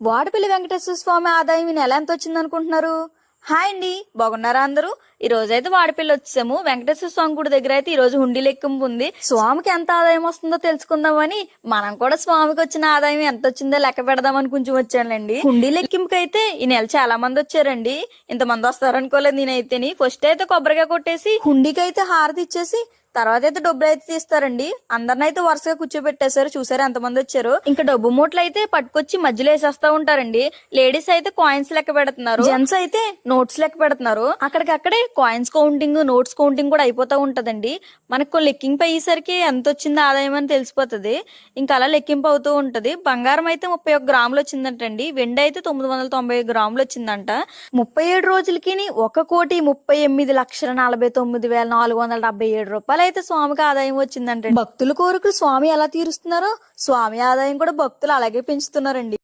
వాడపల్లి వెంకటేశ్వర స్వామి ఆదాయం ఈ ఎలా ఎంత వచ్చింది అనుకుంటున్నారు హాయ్ అండి. బాగున్నారా అందరూ? ఈ రోజు అయితే వాడపల్లి వచ్చాము వెంకటేశ్వర స్వామి గుడి దగ్గర అయితే ఈ రోజు హుండీ లెక్కింపు ఉంది. స్వామికి ఎంత ఆదాయం వస్తుందో తెలుసుకుందామని మనం కూడా స్వామికి వచ్చిన ఆదాయం ఎంత వచ్చిందో లెక్క పెడదామని కొంచెం వచ్చానులేండి. హుండీ లెక్కింపుకి అయితే ఈ నెల చాలా మంది వచ్చారండి. ఇంతమంది వస్తారనుకోలేదు నేనైతేని. ఫస్ట్ అయితే కొబ్బరిగా కొట్టేసి హుండీకి అయితే హారతి ఇచ్చేసి తర్వాత అయితే డబ్బులు అయితే తీస్తారండి. అందరిని అయితే వరుసగా కూర్చోబెట్టేశారు. చూసారు ఎంతమంది వచ్చారు? ఇంకా డబ్బు మూటలు అయితే పట్టుకొచ్చి మధ్యలో వేసేస్తా ఉంటారండి. లేడీస్ అయితే కాయిన్స్ లెక్క పెడుతున్నారు. జెంట్స్ అయితే నోట్స్ లెక్క పెడుతున్నారు. అక్కడికక్కడే కాయిన్స్ కౌంటింగ్ నోట్స్ కౌంటింగ్ కూడా అయిపోతా ఉంటదండి. మనకు లెక్కింపు అయ్యేసరికి ఎంత వచ్చింది ఆదాయం అని తెలిసిపోతుంది. ఇంకా అలా లెక్కింపు అవుతూ ఉంటది. బంగారం అయితే ముప్పై ఒక్క గ్రాములు వచ్చిందంటండి. వెండి అయితే తొమ్మిది వందల తొంభై గ్రాములు వచ్చిందంట. ముప్పై ఏడు రోజులకి ఒక కోటి ముప్పై ఎనిమిది లక్షల నలభై తొమ్మిది వేల నాలుగు వందల డెబ్బై ఏడు రూపాయలు అయితే స్వామికి ఆదాయం వచ్చిందంటే భక్తుల కోరికలు స్వామి ఎలా తీరుస్తున్నారో స్వామి ఆదాయం కూడా భక్తులు అలాగే పెంచుతున్నారండి.